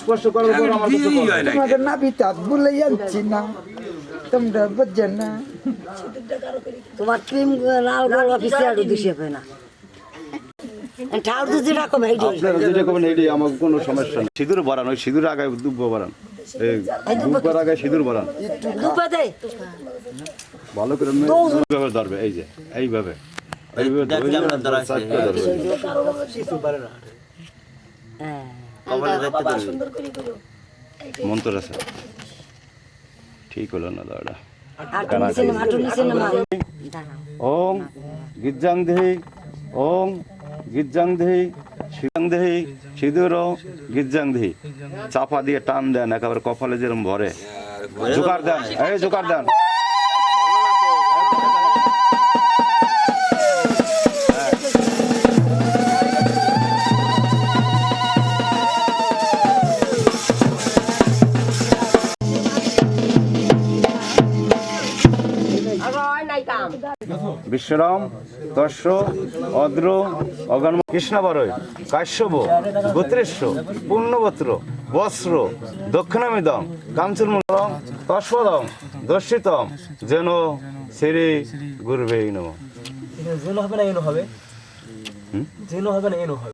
স্পর্শ করার পর আমার তোমাদের না বিতাত বলে যাচ্ছি না। তোমরা বুঝছেন না। তোমার ক্রিম লাল গোল অফিসে আর দিছে হবে না। কোনো সমস্যা নেই। সিঁদুর বাড়ান ওই সিঁদুর আগায় দুব্ব বাড়ান দুব্বার আগায় সিঁদুর বাড়ান ভালো করে ধরবে এই যে এইভাবে। এইভাবে হ্যাঁ মন্ত্র আছে। ঠিক হলো না দাদা। আটু নিচে না আটু নিচে না মারে ওং গিজ্জাং দেহি ওং গিজ্জাং দেহি শিবাং দেহি সিঁদুর গিজ্জাং দেহি। চাপা দিয়ে টান দেন একেবারে কপালে যেরকম ভরে। জোকার দেন এই জোকার দেন। বিশ্বরাম দর্শ অদ্র অগণ কৃষ্ণ কাশ্যব গোত্রেশ্ব পূর্ণবত্র বস্ত্র দক্ষিণামিদম কাঞ্চনমূলম তস্বদম দর্শিতম যেন শ্রী গুরুবে নম। হবে না এনো হবে। যেন হবে না এনো হবে।